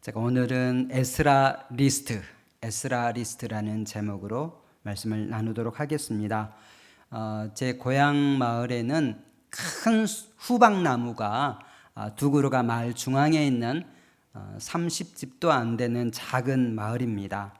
제가 오늘은 에스라 리스트, 에스라 리스트라는 제목으로 말씀을 나누도록 하겠습니다. 어, 제 고향 마을에는 큰 후박나무가 아, 두 그루가 마을 중앙에 있는 어, 30집도 안 되는 작은 마을입니다.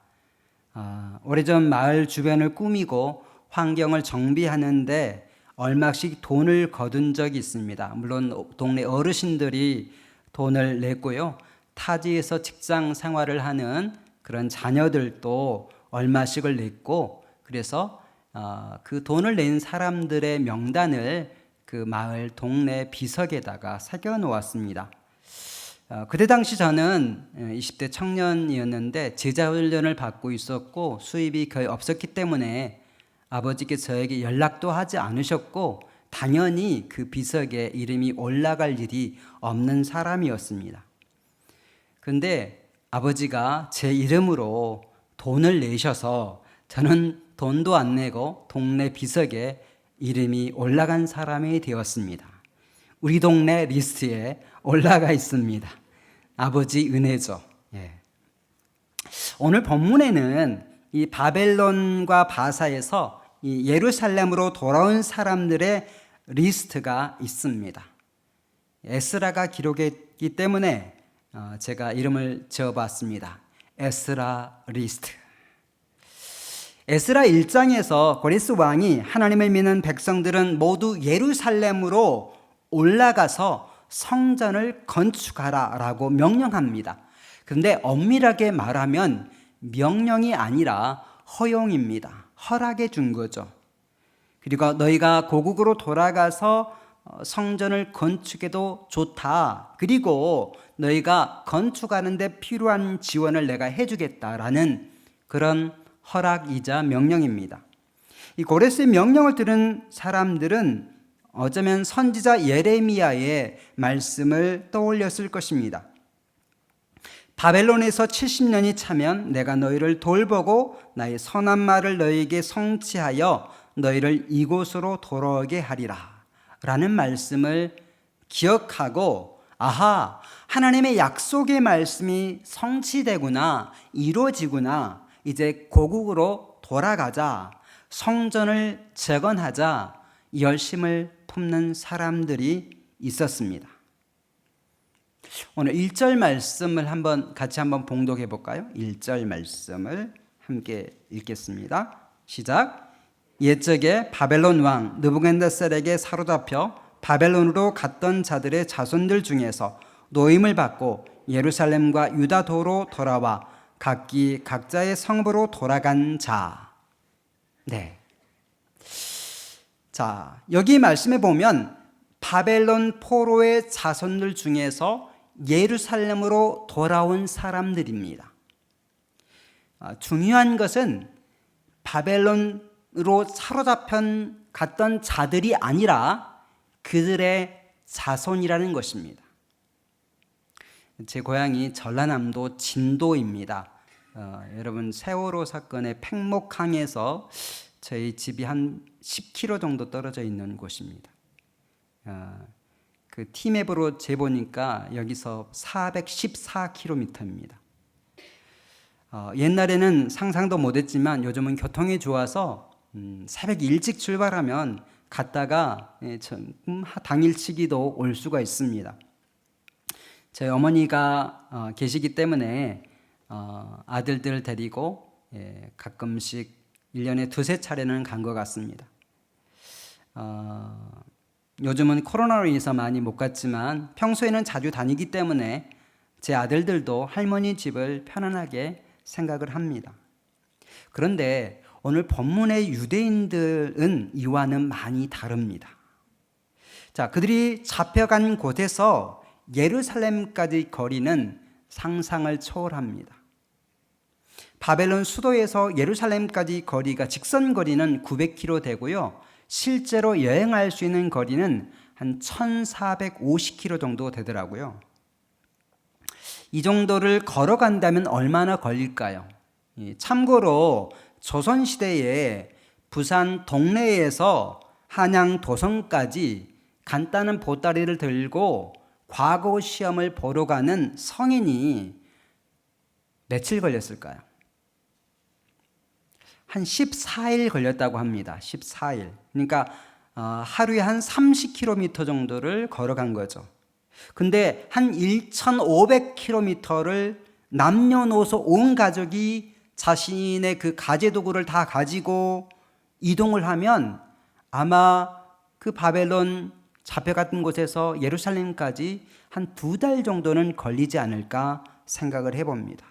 아, 오래전 마을 주변을 꾸미고 환경을 정비하는데 얼마씩 돈을 거둔 적이 있습니다. 물론 동네 어르신들이 돈을 냈고요. 타지에서 직장 생활을 하는 그런 자녀들도 얼마씩을 냈고 그래서 어, 그 돈을 낸 사람들의 명단을 그 마을 동네 비석에다가 새겨 놓았습니다. 어, 그때 당시 저는 20대 청년이었는데 제자 훈련을 받고 있었고 수입이 거의 없었기 때문에 아버지께 저에게 연락도 하지 않으셨고 당연히 그 비석에 이름이 올라갈 일이 없는 사람이었습니다. 근데 아버지가 제 이름으로 돈을 내셔서 저는 돈도 안 내고 동네 비석에 이름이 올라간 사람이 되었습니다. 우리 동네 리스트에 올라가 있습니다. 아버지 은혜죠. 예. 오늘 본문에는 이 바벨론과 바사에서 이 예루살렘으로 돌아온 사람들의 리스트가 있습니다. 에스라가 기록했기 때문에 어, 제가 이름을 지어봤습니다. 에스라 리스트. 에스라 1장에서 고레스 왕이 하나님을 믿는 백성들은 모두 예루살렘으로 올라가서 성전을 건축하라 라고 명령합니다. 그런데 엄밀하게 말하면 명령이 아니라 허용입니다. 허락해 준 거죠. 그리고 너희가 고국으로 돌아가서 어, 성전을 건축해도 좋다. 그리고 너희가 건축하는데 필요한 지원을 내가 해주겠다라는 그런 허락이자 명령입니다. 이 고레스의 명령을 들은 사람들은 어쩌면 선지자 예레미야의 말씀을 떠올렸을 것입니다. 바벨론에서 70년이 차면 내가 너희를 돌보고 나의 선한 말을 너희에게 성취하여 너희를 이곳으로 돌아오게 하리라. 라는 말씀을 기억하고, 아하, 하나님의 약속의 말씀이 성취되구나, 이루어지구나, 이제 고국으로 돌아가자, 성전을 재건하자, 열심을 품는 사람들이 있었습니다. 오늘 1절 말씀을 한번 같이 한번 봉독해 볼까요? 1절 말씀을 함께 읽겠습니다. 시작. 옛적에 바벨론 왕 느부갓네살에게 사로잡혀 바벨론으로 갔던 자들의 자손들 중에서 노임을 받고 예루살렘과 유다도로 돌아와 각기 각자의 성부로 돌아간 자. 네. 자, 여기 말씀에 보면 바벨론 포로의 자손들 중에서 예루살렘으로 돌아온 사람들입니다. 아, 중요한 것은 바벨론으로 사로잡혀 갔던 자들이 아니라 그들의 자손이라는 것입니다. 제 고향이 전라남도 진도입니다. 어, 여러분 세월호 사건의 팽목항에서 저희 집이 한 10km 정도 떨어져 있는 곳입니다. 어, 그 티맵으로 재보니까 여기서 414km입니다. 어, 옛날에는 상상도 못했지만 요즘은 교통이 좋아서 음, 새벽 일찍 출발하면 갔다가 예, 전, 음, 당일치기도 올 수가 있습니다. 저희 어머니가 어, 계시기 때문에 어, 아들들 데리고 예, 가끔씩 1년에 두세 차례는 간 것 같습니다. 어, 요즘은 코로나로 인해서 많이 못 갔지만 평소에는 자주 다니기 때문에 제 아들들도 할머니 집을 편안하게 생각을 합니다. 그런데 오늘 본문의 유대인들은 이와는 많이 다릅니다. 자, 그들이 잡혀간 곳에서 예루살렘까지 거리는 상상을 초월합니다. 바벨론 수도에서 예루살렘까지 거리가 직선 거리는 900km 되고요. 실제로 여행할 수 있는 거리는 한 1450km 정도 되더라고요. 이 정도를 걸어간다면 얼마나 걸릴까요? 참고로 조선시대에 부산 동래에서 한양 도성까지 간단한 보따리를 들고 과거 시험을 보러 가는 성인이 며칠 걸렸을까요? 한 14일 걸렸다고 합니다. 14일. 그러니까 어, 하루에 한 30km 정도를 걸어간 거죠. 근데 한 1,500km를 남녀노소 온 가족이 자신의 그 가재 도구를 다 가지고 이동을 하면 아마 그 바벨론 잡혀갔던 곳에서 예루살렘까지 한 두 달 정도는 걸리지 않을까 생각을 해봅니다.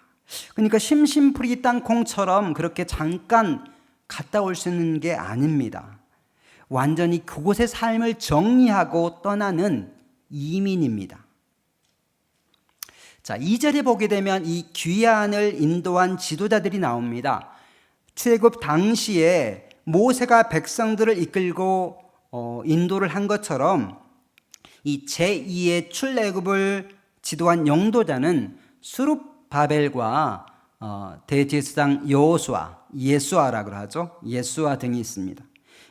그러니까 심심풀이 땅콩처럼 그렇게 잠깐 갔다 올 수 있는 게 아닙니다. 완전히 그곳의 삶을 정리하고 떠나는 이민입니다. 자, 2절에 보게 되면 이 귀환을 인도한 지도자들이 나옵니다. 출애굽 당시에 모세가 백성들을 이끌고 어, 인도를 한 것처럼 이 제2의 출애굽을 지도한 영도자는 수룹바벨과 어, 대제사장 여호수아, 예수아라고 하죠. 예수아 등이 있습니다.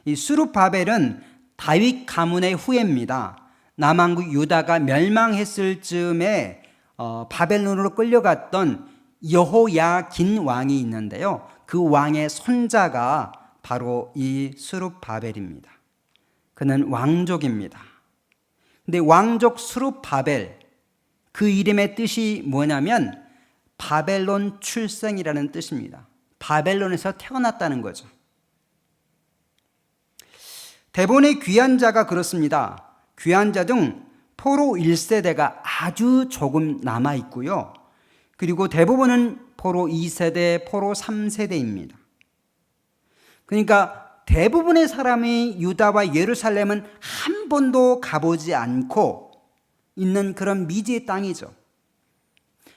이 수룹바벨은 다윗 가문의 후예입니다. 남왕국 유다가 멸망했을 즈음에 어, 바벨론으로 끌려갔던 여호야긴 왕이 있는데요. 그 왕의 손자가 바로 이 수룹바벨입니다. 그는 왕족입니다. 근데 왕족 수룹바벨 그 이름의 뜻이 뭐냐면 바벨론 출생이라는 뜻입니다. 바벨론에서 태어났다는 거죠. 대본의 귀한 자가 그렇습니다. 귀한 자중 포로 1세대가 아주 조금 남아 있고요. 그리고 대부분은 포로 2세대, 포로 3세대입니다. 그러니까 대부분의 사람이 유다와 예루살렘은 한 번도 가보지 않고 있는 그런 미지의 땅이죠.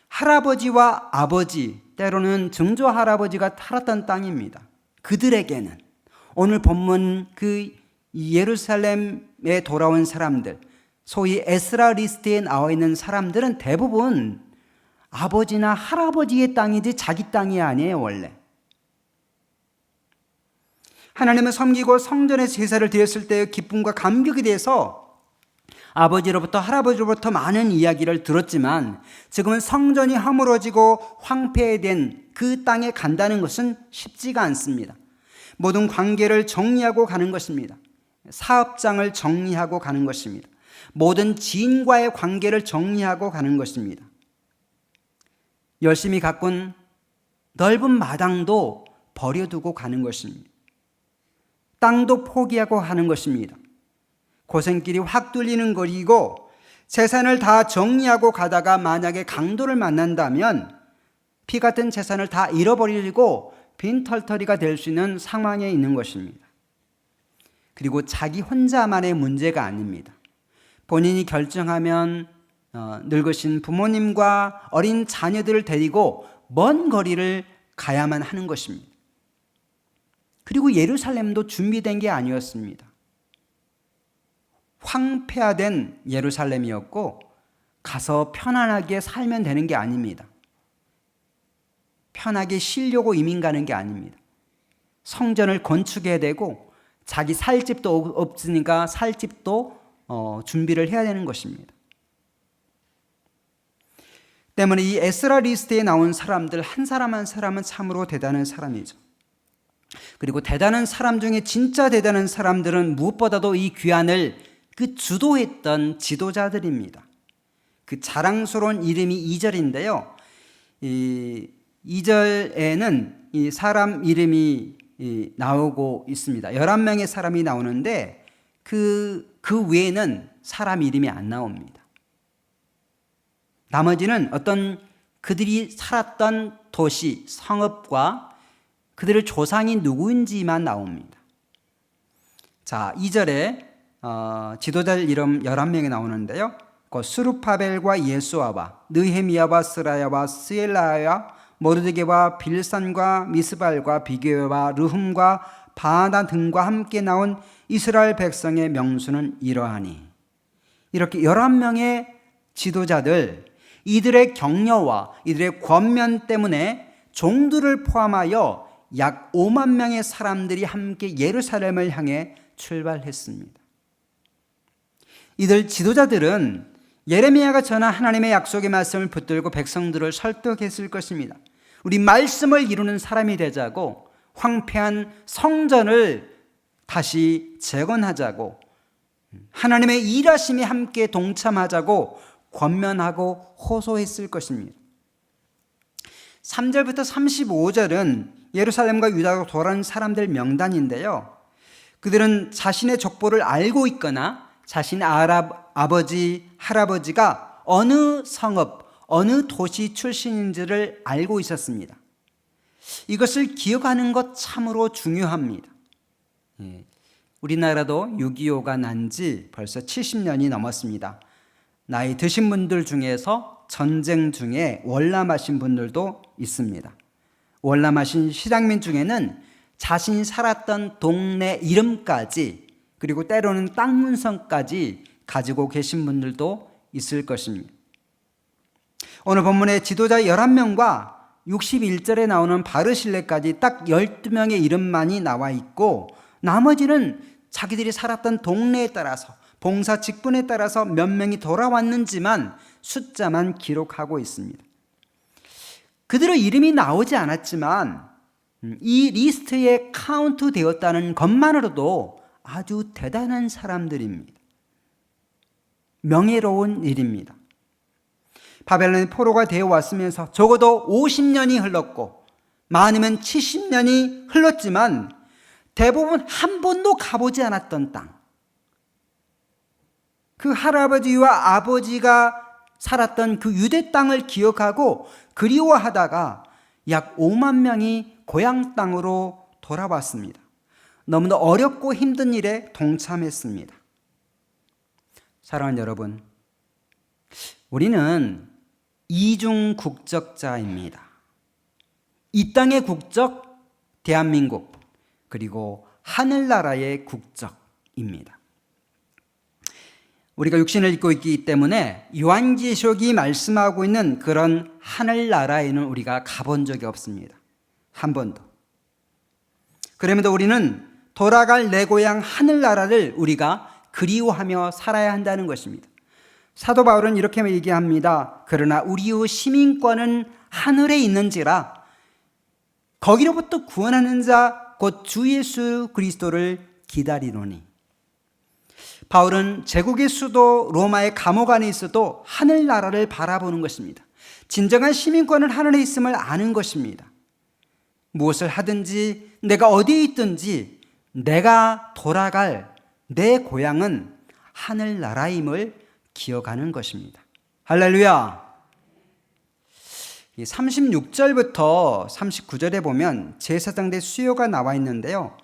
할아버지와 아버지, 때로는 증조 할아버지가 살았던 땅입니다. 그들에게는 오늘 본문 그 예루살렘에 돌아온 사람들, 소위 에스라 리스트에 나와 있는 사람들은 대부분 아버지나 할아버지의 땅이지 자기 땅이 아니에요, 원래. 하나님을 섬기고 성전에 제사를 드렸을 때의 기쁨과 감격에 대해서 아버지로부터 할아버지로부터 많은 이야기를 들었지만 지금은 성전이 허물어지고 황폐된 그 땅에 간다는 것은 쉽지가 않습니다. 모든 관계를 정리하고 가는 것입니다. 사업장을 정리하고 가는 것입니다. 모든 지인과의 관계를 정리하고 가는 것입니다. 열심히 가꾼 넓은 마당도 버려두고 가는 것입니다. 땅도 포기하고 가는 것입니다. 고생길이 확 뚫리는 거리고 재산을 다 정리하고 가다가 만약에 강도를 만난다면 피 같은 재산을 다 잃어버리고 빈털터리가 될 수 있는 상황에 있는 것입니다. 그리고 자기 혼자만의 문제가 아닙니다. 본인이 결정하면 어, 늙으신 부모님과 어린 자녀들을 데리고 먼 거리를 가야만 하는 것입니다. 그리고 예루살렘도 준비된 게 아니었습니다. 황폐화된 예루살렘이었고 가서 편안하게 살면 되는 게 아닙니다. 편하게 쉬려고 이민 가는 게 아닙니다. 성전을 건축해야 되고 자기 살 집도 없으니까 살 집도 어, 준비를 해야 되는 것입니다. 때문에 이 에스라 리스트에 나온 사람들 한 사람 한 사람은 참으로 대단한 사람이죠. 그리고 대단한 사람 중에 진짜 대단한 사람들은 무엇보다도 이 귀환을 그 주도했던 지도자들입니다. 그 자랑스러운 이름이 2절인데요. 이 2절에는 이 사람 이름이 나오고 있습니다. 11명의 사람이 나오는데 그, 그 외에는 사람 이름이 안 나옵니다. 나머지는 어떤 그들이 살았던 도시, 성읍과 그들의 조상이 누구인지만 나옵니다. 자, 2절에 어, 지도자들 이름 11명이 나오는데요. 그 수르파벨과 예수아와 느헤미야와 스라야와 스엘라야 모르드게와 빌산과 미스발과 비게와 르흠과 바나 등과 함께 나온 이스라엘 백성의 명수는 이러하니 이렇게 11명의 지도자들 이들의 격려와 이들의 권면 때문에 종들을 포함하여 약 5만 명의 사람들이 함께 예루살렘을 향해 출발했습니다. 이들 지도자들은 예레미야가 전한 하나님의 약속의 말씀을 붙들고 백성들을 설득했을 것입니다. 우리 말씀을 이루는 사람이 되자고 황폐한 성전을 다시 재건하자고 하나님의 일하심에 함께 동참하자고 권면하고 호소했을 것입니다. 3절부터 35절은 예루살렘과 유다로 돌아온 사람들 명단인데요. 그들은 자신의 족보를 알고 있거나 자신의 아랍, 아버지, 할아버지가 어느 성읍, 어느 도시 출신인지를 알고 있었습니다. 이것을 기억하는 것 참으로 중요합니다. 예, 우리나라도 6.25가 난 지 벌써 70년이 넘었습니다. 나이 드신 분들 중에서 전쟁 중에 월남하신 분들도 있습니다. 월남하신 실향민 중에는 자신이 살았던 동네 이름까지 그리고 때로는 땅 문서까지 가지고 계신 분들도 있을 것입니다. 오늘 본문의 지도자 11명과 61절에 나오는 바르실레까지 딱 12명의 이름만이 나와 있고 나머지는 자기들이 살았던 동네에 따라서 봉사 직분에 따라서 몇 명이 돌아왔는지만 숫자만 기록하고 있습니다. 그들의 이름이 나오지 않았지만 음, 이 리스트에 카운트 되었다는 것만으로도 아주 대단한 사람들입니다. 명예로운 일입니다. 바벨론의 포로가 되어 왔으면서 적어도 50년이 흘렀고 많으면 70년이 흘렀지만 대부분 한 번도 가보지 않았던 땅. 그 할아버지와 아버지가 살았던 그 유대 땅을 기억하고 그리워하다가 약 5만 명이 고향 땅으로 돌아왔습니다. 너무나 어렵고 힘든 일에 동참했습니다. 사랑하는 여러분, 우리는 이중 국적자입니다. 이 땅의 국적, 대한민국, 그리고 하늘나라의 국적입니다. 우리가 육신을 입고 있기 때문에 요한계시록이 말씀하고 있는 그런 하늘나라에는 우리가 가본 적이 없습니다. 한 번도. 그럼에도 우리는 돌아갈 내 고향 하늘나라를 우리가 그리워하며 살아야 한다는 것입니다. 사도 바울은 이렇게 얘기합니다. 그러나 우리의 시민권은 하늘에 있는지라 거기로부터 구원하는 자 곧 주 예수 그리스도를 기다리노니 바울은 제국의 수도 로마의 감옥 안에 있어도 하늘나라를 바라보는 것입니다. 진정한 시민권은 하늘에 있음을 아는 것입니다. 무엇을 하든지 내가 어디에 있든지 내가 돌아갈 내 고향은 하늘나라임을 기억하는 것입니다. 할렐루야! 36절부터 39절에 보면 제사장 대 수요가 나와 있는데요.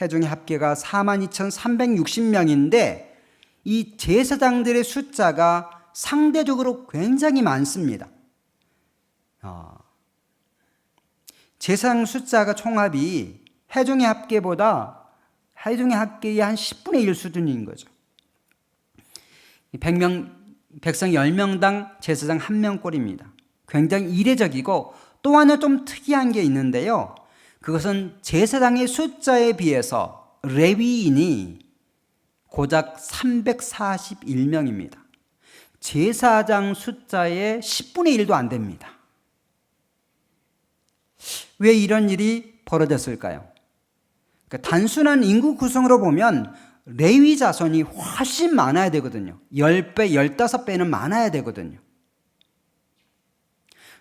해중의 합계가 42,360명인데 이 제사장들의 숫자가 상대적으로 굉장히 많습니다. 어, 제사장 숫자가 총합이 해중의 합계보다 해중의 합계의 한 10분의 1 수준인 거죠. 100명, 백성 10명당 제사장 1명 꼴입니다. 굉장히 이례적이고 또 하나 좀 특이한 게 있는데요. 그것은 제사장의 숫자에 비해서 레위인이 고작 341명입니다. 제사장 숫자의 10분의 1도 안 됩니다. 왜 이런 일이 벌어졌을까요? 그러니까 단순한 인구 구성으로 보면 레위 자손이 훨씬 많아야 되거든요. 10배, 15배는 많아야 되거든요.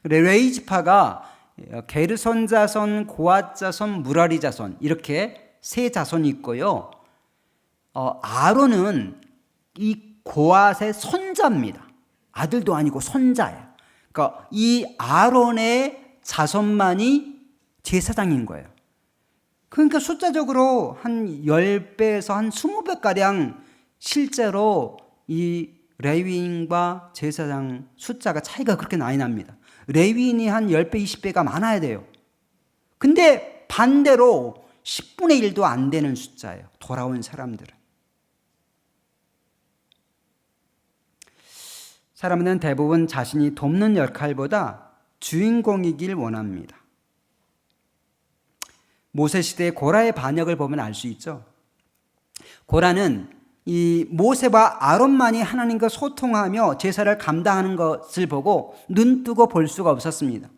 레위 지파가 게르손 자손, 고앗 자손, 무라리 자손 이렇게 세 자손이 있고요. 어, 아론은 이 고앗의 손자입니다. 아들도 아니고 손자예요. 그러니까 이 아론의 자손만이 제사장인 거예요. 그러니까 숫자적으로 한 10배에서 한 20배가량 실제로 이 레위인과 제사장 숫자가 차이가 그렇게 많이 납니다. 레위인이 한 10배, 20배가 많아야 돼요. 근데 반대로 10분의 1도 안 되는 숫자예요. 돌아온 사람들은. 사람은 대부분 자신이 돕는 역할보다 주인공이길 원합니다. 모세 시대의 고라의 반역을 보면 알 수 있죠. 고라는 이 모세와 아론만이 하나님과 소통하며 제사를 감당하는 것을 보고 눈 뜨고 볼 수가 없었습니다.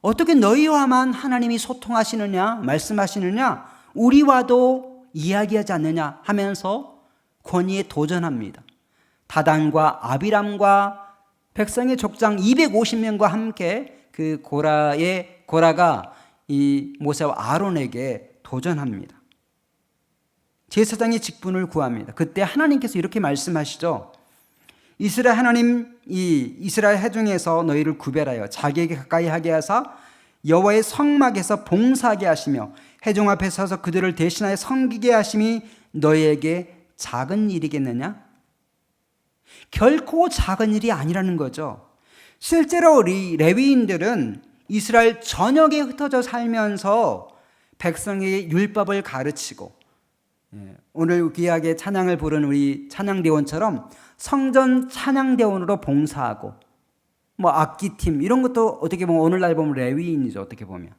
어떻게 너희와만 하나님이 소통하시느냐, 말씀하시느냐, 우리와도 이야기하지 않느냐 하면서 권위에 도전합니다. 다단과 아비람과 백성의 족장 250명과 함께 그 고라의 고라가 이 모세와 아론에게 도전합니다. 제사장의 직분을 구합니다. 그때 하나님께서 이렇게 말씀하시죠. 이스라엘 하나님 이 이스라엘 해중에서 너희를 구별하여 자기에게 가까이 하게 하사 여호와의 성막에서 봉사하게 하시며 해중 앞에 서서 그들을 대신하여 섬기게 하심이 너희에게 작은 일이겠느냐? 결코 작은 일이 아니라는 거죠. 실제로 우리 레위인들은 이스라엘 전역에 흩어져 살면서 백성에게 율법을 가르치고 예, 오늘 귀하게 찬양을 부른 우리 찬양대원처럼 성전 찬양대원으로 봉사하고 뭐 악기팀 이런 것도 어떻게 보면 오늘날 보면 레위인이죠 어떻게 보면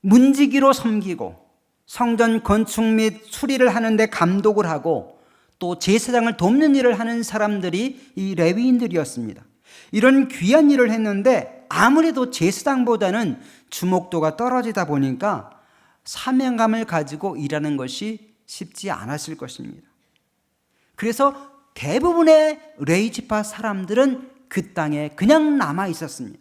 문지기로 섬기고 성전 건축 및 수리를 하는데 감독을 하고 또 제사장을 돕는 일을 하는 사람들이 이 레위인들이었습니다. 이런 귀한 일을 했는데 아무래도 제사장보다는 주목도가 떨어지다 보니까 사명감을 가지고 일하는 것이 쉽지 않았을 것입니다. 그래서 대부분의 레이지파 사람들은 그 땅에 그냥 남아 있었습니다.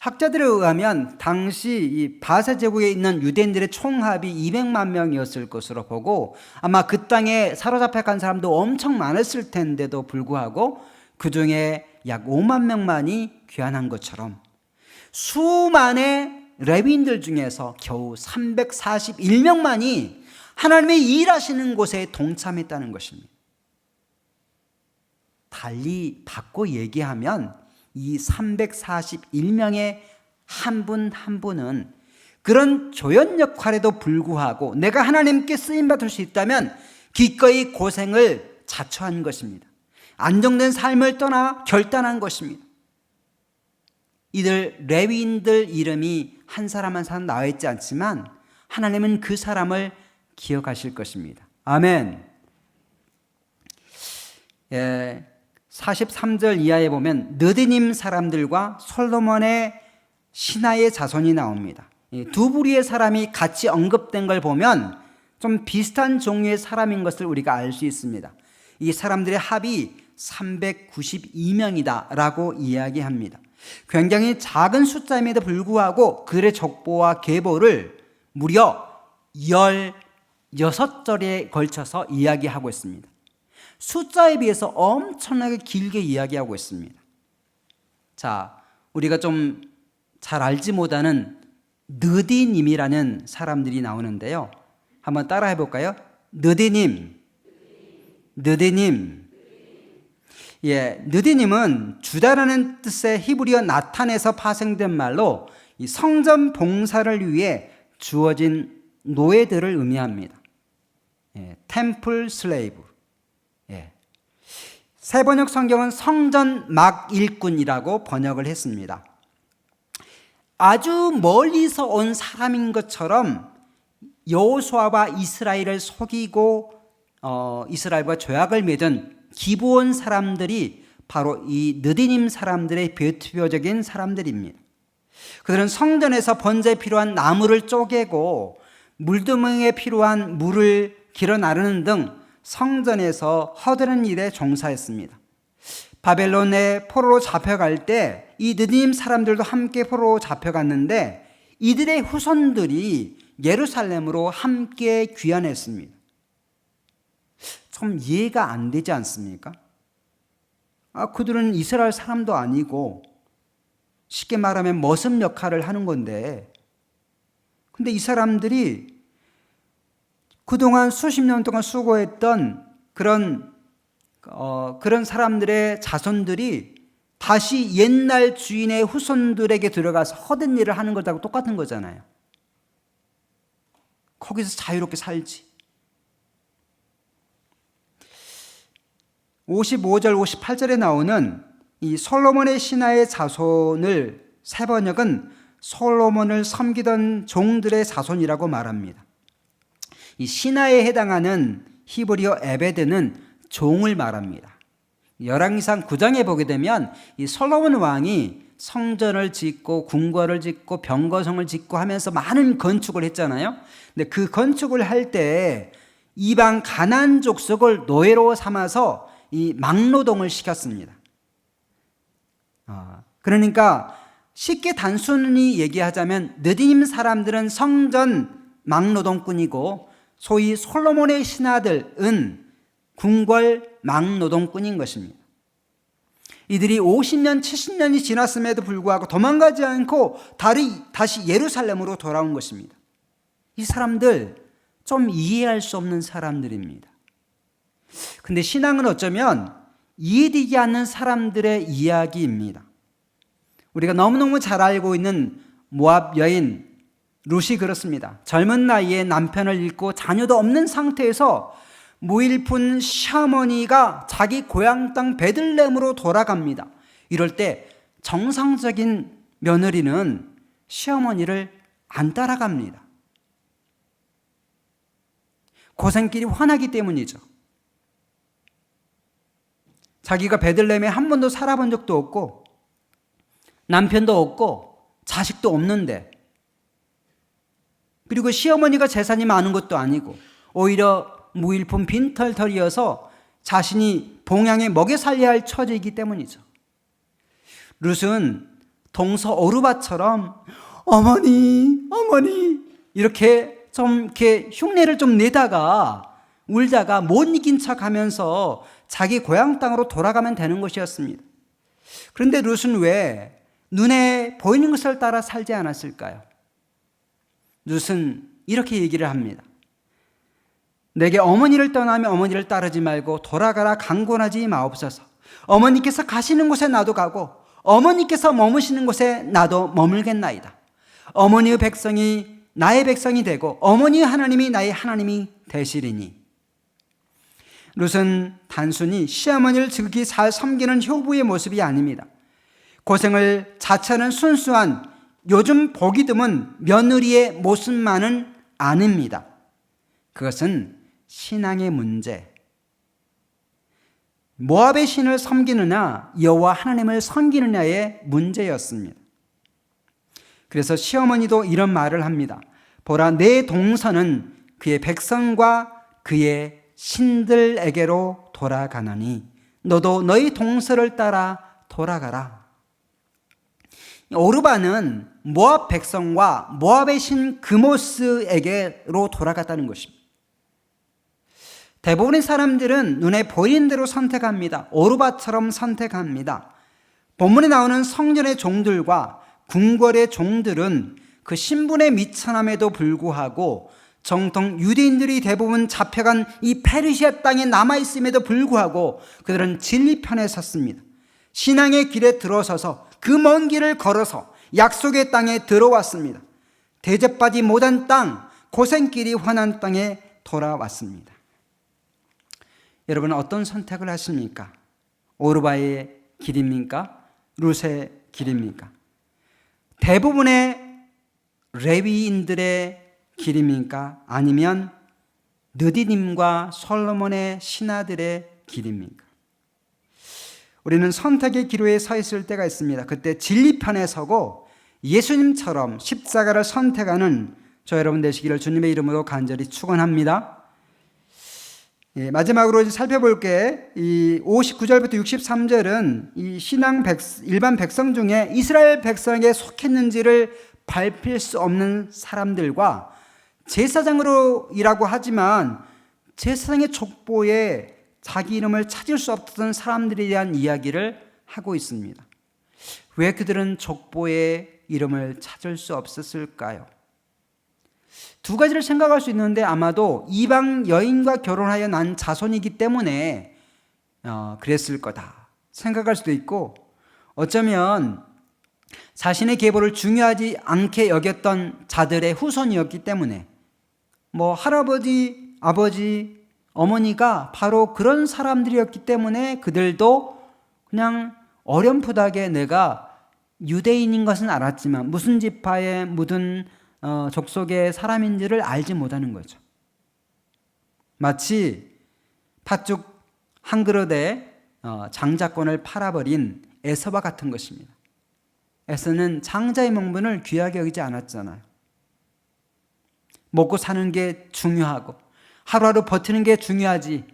학자들에 의하면 당시 이 바사 제국에 있는 유대인들의 총합이 200만 명이었을 것으로 보고 아마 그 땅에 사로잡혀 간 사람도 엄청 많았을 텐데도 불구하고 그 중에 약 5만 명만이 귀환한 것처럼 수만의 레빈들 중에서 겨우 341명만이 하나님의 일하시는 곳에 동참했다는 것입니다. 달리 바꿔 얘기하면 이 341명의 한 분한 분은 그런 조연 역할에도 불구하고 내가 하나님께 쓰임 받을 수 있다면 기꺼이 고생을 자처한 것입니다. 안정된 삶을 떠나 결단한 것입니다. 이들 레위인들 이름이 한 사람 한 사람 나와 있지 않지만 하나님은 그 사람을 기억하실 것입니다. 아멘. 예, 43절 이하에 보면 느디님 사람들과 솔로몬의 신하의 자손이 나옵니다. 두 부류의 사람이 같이 언급된 걸 보면 좀 비슷한 종류의 사람인 것을 우리가 알 수 있습니다. 이 사람들의 합이 392명이다 라고 이야기합니다. 굉장히 작은 숫자임에도 불구하고 그들의 족보와 계보를 무려 16절에 걸쳐서 이야기하고 있습니다. 숫자에 비해서 엄청나게 길게 이야기하고 있습니다. 자, 우리가 좀 잘 알지 못하는 느디님이라는 사람들이 나오는데요. 한번 따라 해 볼까요? 느디님, 느디님. 예, 느디님은 주다라는 뜻의 히브리어 나탄에서 파생된 말로 이 성전 봉사를 위해 주어진 노예들을 의미합니다. 예, 템플 슬레이브. 예. 새 번역 성경은 성전 막 일꾼이라고 번역을 했습니다. 아주 멀리서 온 사람인 것처럼 여호수아와 이스라엘을 속이고 어, 이스라엘과 조약을 맺은 기부온 사람들이 바로 이 느디님 사람들의 대표적인 사람들입니다. 그들은 성전에서 번제에 필요한 나무를 쪼개고 물두멍에 필요한 물을 길어 나르는 등 성전에서 허드는 일에 종사했습니다. 바벨론에 포로로 잡혀갈 때 이 느님 사람들도 함께 포로로 잡혀갔는데 이들의 후손들이 예루살렘으로 함께 귀환했습니다. 좀 이해가 안 되지 않습니까? 아, 그들은 이스라엘 사람도 아니고 쉽게 말하면 머슴 역할을 하는 건데 근데 이 사람들이 그동안 수십 년 동안 수고했던 그런 어, 그런 사람들의 자손들이 다시 옛날 주인의 후손들에게 들어가서 허든 일을 하는 것하고 똑같은 거잖아요. 거기서 자유롭게 살지. 55절, 58절에 나오는 이 솔로몬의 신하의 자손을 세 번역은 솔로몬을 섬기던 종들의 자손이라고 말합니다. 이 신하에 해당하는 히브리어 에베드는 종을 말합니다. 열왕기상 9장에 보게 되면 이 솔로몬 왕이 성전을 짓고 궁궐을 짓고 병거성을 짓고 하면서 많은 건축을 했잖아요. 근데 그 건축을 할 때 이방 가난 족속을 노예로 삼아서 이 막노동을 시켰습니다. 아, 그러니까 쉽게 단순히 얘기하자면 느디님 사람들은 성전 막노동꾼이고 소위 솔로몬의 신하들은 궁궐 막노동꾼인 것입니다. 이들이 50년, 70년이 지났음에도 불구하고 도망가지 않고 다시 예루살렘으로 돌아온 것입니다. 이 사람들 좀 이해할 수 없는 사람들입니다. 근데 신앙은 어쩌면 이해되지 않는 사람들의 이야기입니다. 우리가 너무너무 잘 알고 있는 모압 여인 룻이 그렇습니다. 젊은 나이에 남편을 잃고 자녀도 없는 상태에서 무일푼 시어머니가 자기 고향 땅 베들렘으로 돌아갑니다. 이럴 때 정상적인 며느리는 시어머니를 안 따라갑니다. 고생길이 환하기 때문이죠. 자기가 베들렘에 한 번도 살아본 적도 없고 남편도 없고 자식도 없는데 그리고 시어머니가 재산이 많은 것도 아니고 오히려 무일푼 빈털털이어서 자신이 봉양에 먹여 살려야 할 처지이기 때문이죠. 룻은 동서 오르바처럼 어머니, 어머니 이렇게 좀 이렇게 흉내를 좀 내다가 울다가 못 이긴 척 하면서 자기 고향 땅으로 돌아가면 되는 것이었습니다. 그런데 룻은 왜 눈에 보이는 것을 따라 살지 않았을까요? 룻은 이렇게 얘기를 합니다. 내게 어머니를 떠나면 어머니를 따르지 말고 돌아가라 강권하지 마옵소서. 어머니께서 가시는 곳에 나도 가고 어머니께서 머무시는 곳에 나도 머물겠나이다. 어머니의 백성이 나의 백성이 되고 어머니의 하나님이 나의 하나님이 되시리니. 룻은 단순히 시어머니를 지극히 잘 섬기는 효부의 모습이 아닙니다. 고생을 자처하는 순수한 요즘 보기 드문 며느리의 모습만은 아닙니다. 그것은 신앙의 문제. 모압의 신을 섬기느냐 여호와 하나님을 섬기느냐의 문제였습니다. 그래서 시어머니도 이런 말을 합니다. 보라 내 동서는 그의 백성과 그의 신들에게로 돌아가나니 너도 너희 동서를 따라 돌아가라. 오르바는 모압 백성과 모압의 신 그모스에게로 돌아갔다는 것입니다. 대부분의 사람들은 눈에 보이는 대로 선택합니다. 오르바처럼 선택합니다. 본문에 나오는 성전의 종들과 궁궐의 종들은 그 신분의 미천함에도 불구하고 정통 유대인들이 대부분 잡혀간 이 페르시아 땅에 남아있음에도 불구하고 그들은 진리 편에 섰습니다. 신앙의 길에 들어서서 그 먼 길을 걸어서 약속의 땅에 들어왔습니다. 대접받지 못한 땅, 고생길이 환한 땅에 돌아왔습니다. 여러분은 어떤 선택을 하십니까? 오르바의 길입니까? 룻의 길입니까? 대부분의 레위인들의 길입니까? 아니면 느디님과 솔로몬의 신하들의 길입니까? 우리는 선택의 기로에 서 있을 때가 있습니다. 그때 진리편에 서고 예수님처럼 십자가를 선택하는 저 여러분 되시기를 주님의 이름으로 간절히 축원합니다. 예, 마지막으로 살펴볼 게 이 59절부터 63절은 이 신앙 백, 일반 백성 중에 이스라엘 백성에 속했는지를 밟힐 수 없는 사람들과 제사장으로 일하고 하지만 제사장의 족보에 자기 이름을 찾을 수 없던 사람들에 대한 이야기를 하고 있습니다. 왜 그들은 족보에 이름을 찾을 수 없었을까요? 두 가지를 생각할 수 있는데 아마도 이방 여인과 결혼하여 난 자손이기 때문에 어, 그랬을 거다 생각할 수도 있고 어쩌면 자신의 계보를 중요하지 않게 여겼던 자들의 후손이었기 때문에 뭐 할아버지, 아버지, 어머니가 바로 그런 사람들이었기 때문에 그들도 그냥 어렴풋하게 내가 유대인인 것은 알았지만 무슨 지파에 묻은 어, 족속의 사람인지를 알지 못하는 거죠. 마치 팥죽 한 그릇에 어, 장자권을 팔아버린 에서와 같은 것입니다. 에서는 장자의 명분을 귀하게 여기지 않았잖아요. 먹고 사는 게 중요하고 하루하루 버티는 게 중요하지.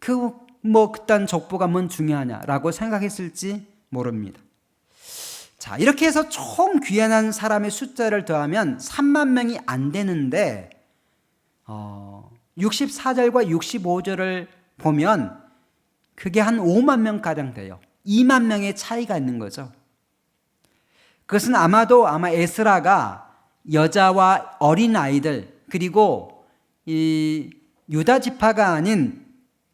그 뭐 그딴 족보가 뭔 중요하냐라고 생각했을지 모릅니다. 자, 이렇게 해서 총 귀환한 사람의 숫자를 더하면 3만 명이 안 되는데 어, 64절과 65절을 보면 그게 한 5만 명 가량 돼요. 2만 명의 차이가 있는 거죠. 그것은 아마도 아마 에스라가 여자와 어린 아이들 그리고 이 유다 지파가 아닌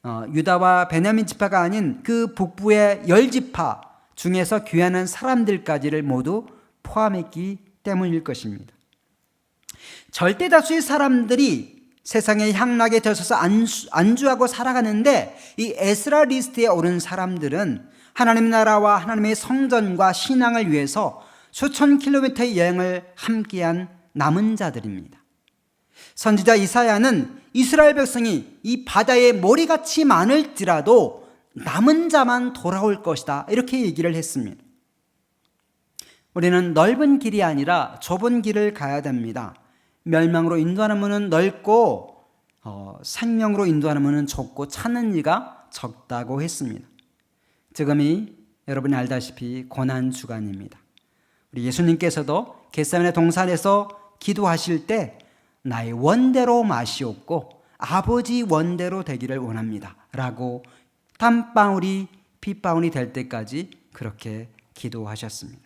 어, 유다와 베냐민 지파가 아닌 그 북부의 열 지파 중에서 귀환한 사람들까지를 모두 포함했기 때문일 것입니다. 절대 다수의 사람들이 세상에 향락에 들어서서 안수, 안주하고 살아가는데 이 에스라 리스트에 오른 사람들은 하나님 나라와 하나님의 성전과 신앙을 위해서 수천 킬로미터의 여행을 함께한 남은 자들입니다. 선지자 이사야는 이스라엘 백성이 이 바다에 모리같이 많을지라도 남은 자만 돌아올 것이다. 이렇게 얘기를 했습니다. 우리는 넓은 길이 아니라 좁은 길을 가야 됩니다. 멸망으로 인도하는 문은 넓고 어, 생명으로 인도하는 문은 좁고 찾는 이가 적다고 했습니다. 지금이 여러분이 알다시피 고난 주간입니다. 우리 예수님께서도 겟세마네 동산에서 기도하실 때 나의 원대로 마시옵고 아버지 원대로 되기를 원합니다. 라고 땀방울이 핏방울이 될 때까지 그렇게 기도하셨습니다.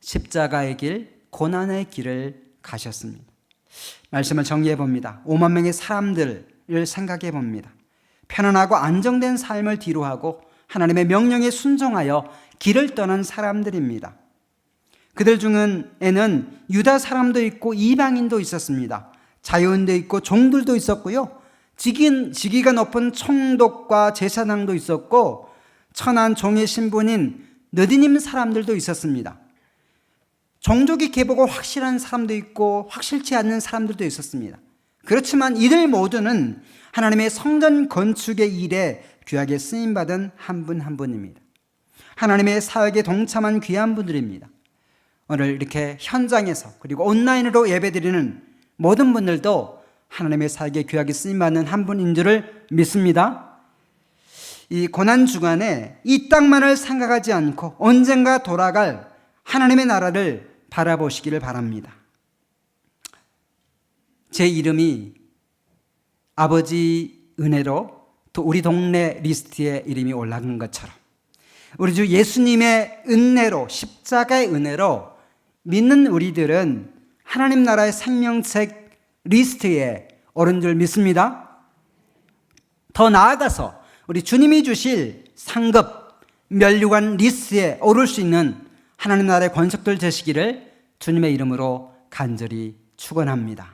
십자가의 길, 고난의 길을 가셨습니다. 말씀을 정리해 봅니다. 5만 명의 사람들을 생각해 봅니다. 편안하고 안정된 삶을 뒤로하고 하나님의 명령에 순종하여 길을 떠난 사람들입니다. 그들 중에는 유다 사람도 있고 이방인도 있었습니다. 자유인도 있고 종들도 있었고요. 직인, 직위가 높은 총독과 제사장도 있었고 천한 종의 신분인 느디님 사람들도 있었습니다. 종족이 계보고 확실한 사람도 있고 확실치 않는 사람들도 있었습니다. 그렇지만 이들 모두는 하나님의 성전 건축의 일에 귀하게 쓰임받은 한 분한 분입니다. 하나님의 사역에 동참한 귀한 분들입니다. 오늘 이렇게 현장에서 그리고 온라인으로 예배드리는 모든 분들도 하나님의 사역에 귀하게 쓰임받는 한 분인 줄을 믿습니다. 이 고난 주간에 이 땅만을 생각하지 않고 언젠가 돌아갈 하나님의 나라를 바라보시기를 바랍니다. 제 이름이 아버지 은혜로 또 우리 동네 리스트에 이름이 올라간 것처럼 우리 주 예수님의 은혜로 십자가의 은혜로 믿는 우리들은 하나님 나라의 생명책 리스트에 오른 줄 믿습니다. 더 나아가서 우리 주님이 주실 상급 멸류관 리스트에 오를 수 있는 하나님 나라의 권속들 되시기를 주님의 이름으로 간절히 축원합니다.